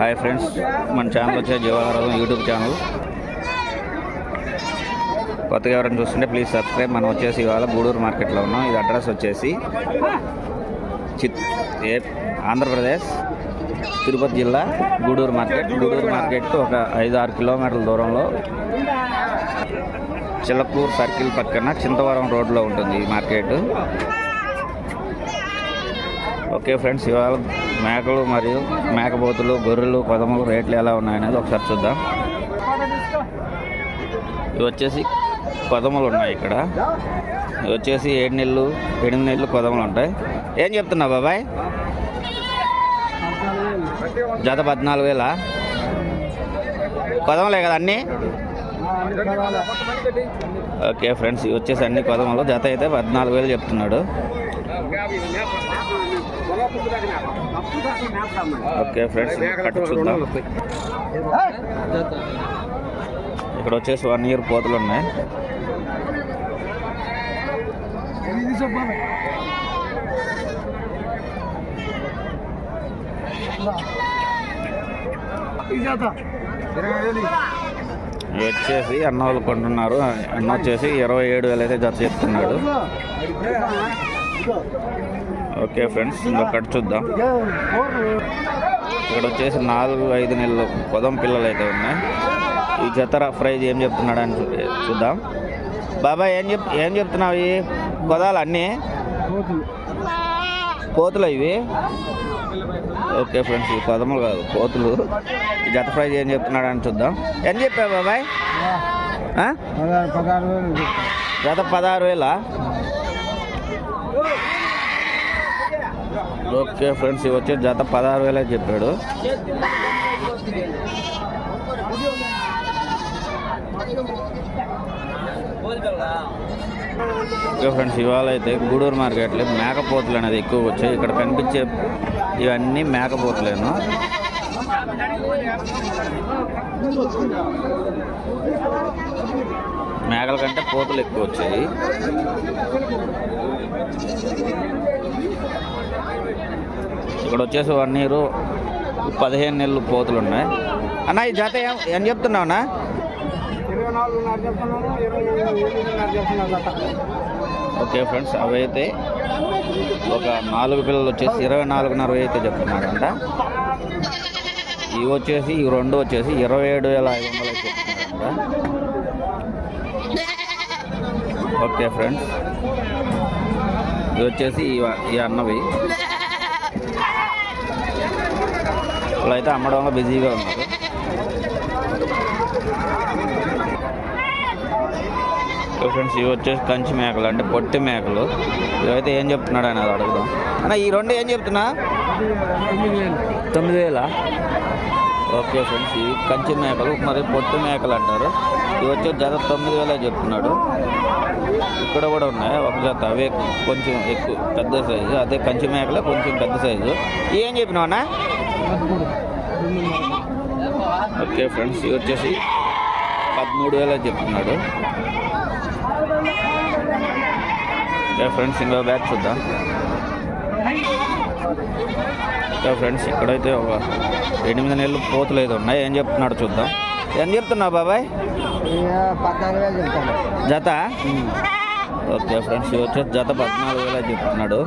Hi friends మన channel వచ్చే జీవాహారం YouTube channel. కొత్తగా ఎవరైనా చూస్తుంటే ప్లీజ్ సబ్స్క్రైబ్. మనం వచ్చేసి ఇవాళ గూడూరు మార్కెట్లో ఉన్నాం. ఇది అడ్రస్ వచ్చేసి చిత్ ఏ ఆంధ్రప్రదేశ్ తిరుపతి జిల్లా గూడూరు మార్కెట్. గూడూరు మార్కెట్ ఒక ఐదు ఆరు కిలోమీటర్ల దూరంలో చిలకూరు సర్కిల్ పక్కన చింతవరం రోడ్లో ఉంటుంది ఈ మార్కెట్. ఓకే ఫ్రెండ్స్ ఇవాళ మేకలు మరియు మేకపోతులు గొర్రెలు కొదములు రేట్లు ఎలా ఉన్నాయనేది ఒకసారి చూద్దాం. ఇవి వచ్చేసి కొదములు ఉన్నాయి ఇక్కడ. ఇవి వచ్చేసి ఏడు నెలలు ఎనిమిది నెలలు కొదములు ఉంటాయి. ఏం చెప్తున్నావు బాబాయ్? జత పద్నాలుగు వేల? కొదమలే కదా అన్నీ? ఓకే ఫ్రెండ్స్ ఇవి వచ్చేసి అన్ని కొదమలు జత అయితే పద్నాలుగు వేలు చెప్తున్నాడు. ఓకే ఫ్రెండ్స్ కట్టు చూద్దాం. ఇక్కడ వచ్చేసి వన్ ఇయర్ పోతులు ఉన్నాయి. వచ్చేసి అన్న వాళ్ళు కొంటున్నారు. అన్న వచ్చేసి ఇరవై ఏడు వేలు అయితే జత చెప్తున్నాడు ఓకే ఫ్రెండ్స్ ఇంకొకటి చూద్దాం. ఇక్కడ వచ్చేసి నాలుగు ఐదు నెలలు పొదం పిల్లలు అయితే ఉన్నాయి. ఈ జత ప్రైజ్ ఏం చెప్తున్నాడు అని చూద్దాం. బాబాయ్ ఏం చెప్ ఏం చెప్తున్నావు ఇవి కొదాలు అన్నీ? కోతులు ఇవి? ఓకే ఫ్రెండ్స్ ఈ కొదములు కాదు కోతులు. ఈ జత ప్రైజ్ ఏం చెప్తున్నాడు అని చూద్దాం. ఏం చెప్పావు బాబాయ్? జత పదహారు వేలా? ఓకే ఫ్రెండ్స్ ఇవి వచ్చి జత పదహారు వేలే చెప్పాడు. ఓకే ఫ్రెండ్స్ ఇవాళ అయితే గూడూరు మార్కెట్లో మేకపోతులు అనేది ఎక్కువ వచ్చాయి. ఇక్కడ కనిపించే ఇవన్నీ మేకపోతులేను. మేకల కంటే పోతులు ఎక్కువ వచ్చాయి. ఇక్కడ వచ్చేసి వన్ ఇయర్ పదిహేను నెలలు పోతులు ఉన్నాయి. అన్న ఈ జాత ఏం చెప్తున్నావు చెప్తున్నావునా? ఓకే ఫ్రెండ్స్ అవి అయితే ఒక నాలుగు పిల్లలు వచ్చేసి ఇరవై నాలుగున్నర అయితే చెప్తున్నారంట. ఇవి వచ్చేసి ఈ రెండు వచ్చేసి ఇరవై ఏడు వేల ఐదు వందలు చెప్తున్నారంట. ఓకే ఫ్రెండ్స్ ఇవి వచ్చేసి ఈ అన్నవి. వాళ్ళైతే అమ్మడంలో బిజీగా ఉన్నారు ఫ్రెండ్స్ ఇవి వచ్చేసి కంచి మేకలు అంటే పొట్టి మేకలు. ఇవైతే ఏం చెప్తున్నాడు అని అది అడుగుదాం. అన్న ఈ రెండు ఏం చెప్తున్నా? తొమ్మిది వేల? ఓకే ఫ్రెండ్స్ ఇవి కంచి మేకలు మరి పొట్టి మేకలు అంటారు. ఇవి వచ్చి జత తొమ్మిది వేలే చెప్తున్నాడు. ఇక్కడ కూడా ఉన్నాయి ఒక జత. అవే కొంచెం ఎక్కువ పెద్ద సైజు. అదే కంచి మేకలే కొంచెం పెద్ద సైజు. ఏం చెప్పినావు అన్న? ఓకే ఫ్రెండ్స్ ఇవి వచ్చేసి పదమూడు వేలే చెప్తున్నాడు. ఓకే ఫ్రెండ్స్ ఇంకో బ్యాగ్ చూద్దాం. ఓకే ఫ్రెండ్స్ ఇక్కడైతే ఒక ఎనిమిది నెలలు పోతులు అయితే ఉన్నాయి. ఏం చెప్తున్నాడు చూద్దాం. ఏం చెప్తున్నావు బాబాయ్? పద్నాలుగు వేలు చెప్తాను. జత? ఓకే ఫ్రెండ్స్ వచ్చేసి జత పద్నాలుగు వేల చెప్తున్నాడు.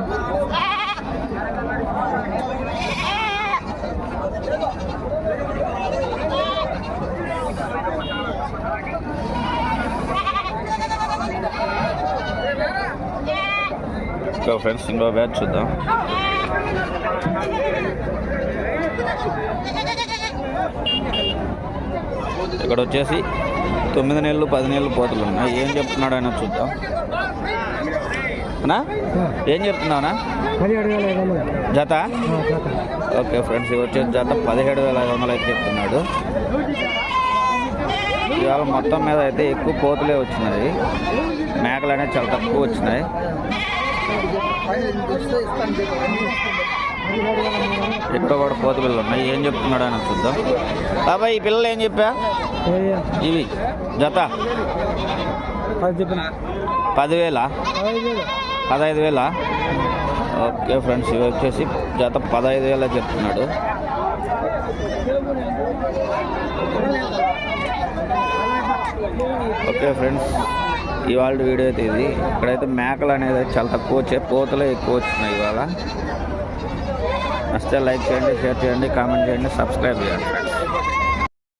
ఓకే ఫ్రెండ్స్ ఇంకో బ్యాచ్ చూద్దాం ఇక్కడ వచ్చేసి తొమ్మిది నెలలు పది నెలలు పోతులు ఉన్నాయి ఏం చెప్తున్నాడు ఆయన చూద్దాం. అన్నా ఏం చెప్తున్నావునా జత? ఓకే ఫ్రెండ్స్ ఇవి వచ్చేసి జత పదిహేడు వేల ఐదు వందలు అయితే చెప్తున్నాడు. ఇవాళ మొత్తం మీద అయితే ఎక్కువ పోతులే వచ్చినాయి. మేకలు అనేవి చాలా తక్కువ వచ్చినాయి. ఇక్కడ కూడా పోతు పిల్లలు ఉన్నాయి. ఏం చెప్తున్నాడు అని చూద్దాం. బాబాయ్ ఈ పిల్లలు ఏం చెప్పా? ఇవి. జత. పదివేల. పదహైదు వేలు పదహైదు వేల. ఓకే ఫ్రెండ్స్ ఇవి వచ్చేసి జత పదహైదు వేల చెప్తున్నాడు. Okay friends. ఇవాళ వీడియో అయితే ఇది. ఇక్కడైతే మేకలు అనేది చాలా తక్కువ వచ్చాయి. పోతలే ఎక్కువ వచ్చినాయి ఇవాళ. నచ్చితే లైక్ చేయండి షేర్ చేయండి కామెంట్ చేయండి సబ్స్క్రైబ్ చేయండి ఫ్రెండ్స్